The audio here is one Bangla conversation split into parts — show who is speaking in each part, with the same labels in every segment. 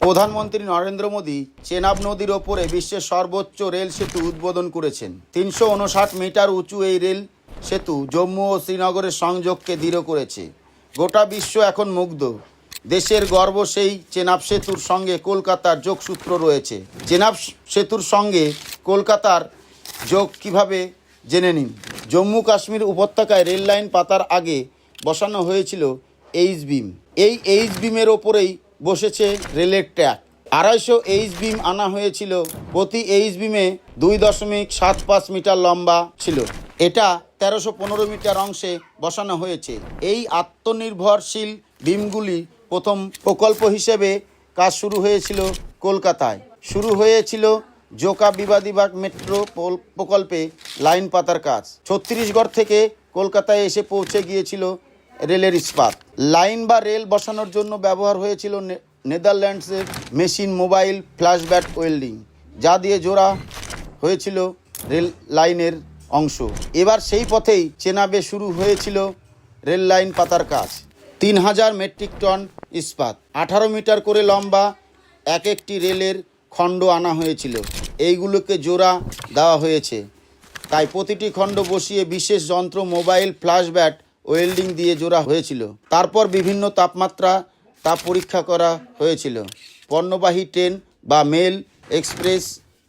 Speaker 1: প্রধানমন্ত্রী নরেন্দ্র মোদী চেনাব নদীর ওপরে বিশ্বের সর্বোচ্চ রেল সেতু উদ্বোধন করেছেন। তিনশো উনষাট মিটার উঁচু এই রেল সেতু জম্মু ও শ্রীনগরের সংযোগকে দৃঢ় করেছে। গোটা বিশ্ব এখন মুগ্ধ। দেশের গর্ব সেই চেনাব সেতুর সঙ্গে কলকাতার যোগসূত্র রয়েছে। চেনাব সেতুর সঙ্গে কলকাতার যোগ কীভাবে জেনে নিন? জম্মু কাশ্মীর উপত্যকায় রেল লাইন পাতার আগে বসানো হয়েছিল এইচ বিম। এই এইচ বিমের ওপরেই বসেছে রেলের ট্র্যাক। আড়াইশো এইচ বিম আনা হয়েছিল, প্রতি এইচ বিমে দুই দশমিক সাত পাঁচ মিটার লম্বা ছিল। এটা তেরোশো পনেরো মিটার অংশে বসানো হয়েছে। এই আত্মনির্ভরশীল বিমগুলি প্রথম প্রকল্প হিসেবে কাজ শুরু হয়েছিল কলকাতায়। শুরু হয়েছিল জোকা বিবাদীবাগ মেট্রো প্রকল্পে লাইন পাতার কাজ। ছত্তিশগড় থেকে কলকাতায় এসে পৌঁছে গিয়েছিল রেলের ইস্পাত। লাইন বা রেল বসানোর জন্য ব্যবহার হয়েছিল নেদারল্যান্ডসের মেশিন, মোবাইল ফ্ল্যাশব্যাট ওয়েল্ডিং, যা দিয়ে জোড়া হয়েছিল রেল লাইনের অংশ। এবার সেই পথেই চেনাবে শুরু হয়েছিল রেল লাইন পাতার কাজ। তিন হাজার মেট্রিক টন ইস্পাত। আঠারো মিটার করে লম্বা এক একটি রেলের খণ্ড আনা হয়েছিল। এইগুলোকে জোড়া দেওয়া হয়েছে। তাই প্রতিটি খণ্ড বসিয়ে বিশেষ যন্ত্র, মোবাইল ফ্ল্যাশব্যাট ওয়েল্ডিং দিয়ে জোড়া হয়েছিল। তারপর বিভিন্ন তাপমাত্রা তা পরীক্ষা করা হয়েছিল। পণ্যবাহী ট্রেন বা মেল এক্সপ্রেস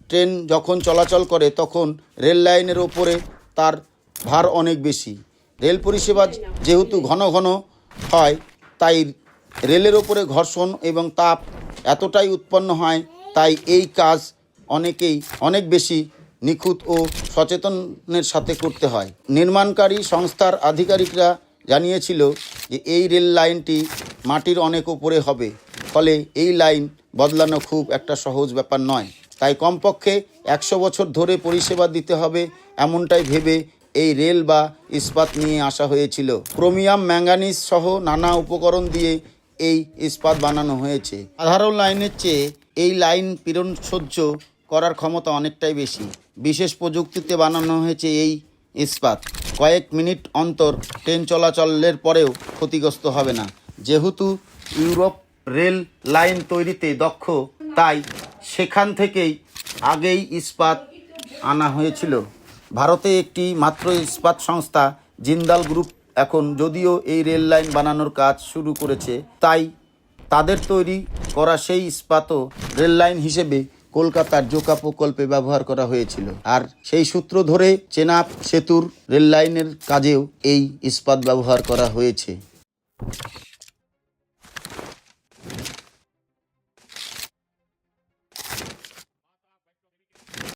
Speaker 1: ট্রেন যখন চলাচল করে, তখন রেল লাইনের ওপরে তার ভার অনেক বেশি। রেল পরিষেবা যেহেতু ঘন ঘন হয়, তাই রেলের ওপরে ঘর্ষণ এবং তাপ এতটাই উৎপন্ন হয়, তাই এই কাজ অনেকেই, অনেক বেশি নিখুঁত ও সচেতনের সাথে করতে হয়। নির্মাণকারী সংস্থার আধিকারিকরা জানিয়েছিল যে এই রেল লাইনটি মাটির অনেক উপরে হবে, ফলে এই লাইন বদলানো খুব একটা সহজ ব্যাপার নয়। তাই কমপক্ষে একশো বছর ধরে পরিষেবা দিতে হবে এমনটাই ভেবে এই রেল বা ইস্পাত নিয়ে আসা হয়েছিল। ক্রোমিয়াম, ম্যাঙ্গানিজ সহ নানা উপকরণ দিয়ে এই ইস্পাত বানানো হয়েছে। সাধারণ লাইনের চেয়ে এই লাইন পীড়ন সহ্য করার ক্ষমতা অনেকটাই বেশি। বিশেষ প্রযুক্তিতে বানানো হয়েছে এই ইস্পাত। কয়েক মিনিট অন্তর ট্রেন চলাচলের পরেও ক্ষতিগ্রস্ত হবে না। যেহেতু ইউরোপ রেল লাইন তৈরিতে দক্ষ, তাই সেখান থেকেই আগেই ইস্পাত আনা হয়েছিল। ভারতে একটি মাত্র ইস্পাত সংস্থা জিন্দাল গ্রুপ এখন যদিও এই রেল লাইন বানানোর কাজ শুরু করেছে, তাই তাদের তৈরি করা সেই ইস্পাতও রেল লাইন হিসেবে কলকাতার জোকা প্রকল্পে ব্যবহার করা হয়েছিল। আর সেই সূত্র ধরে চেনাব সেতুর রেললাইনের কাজেও এই ইস্পাত ব্যবহার করা হয়েছে।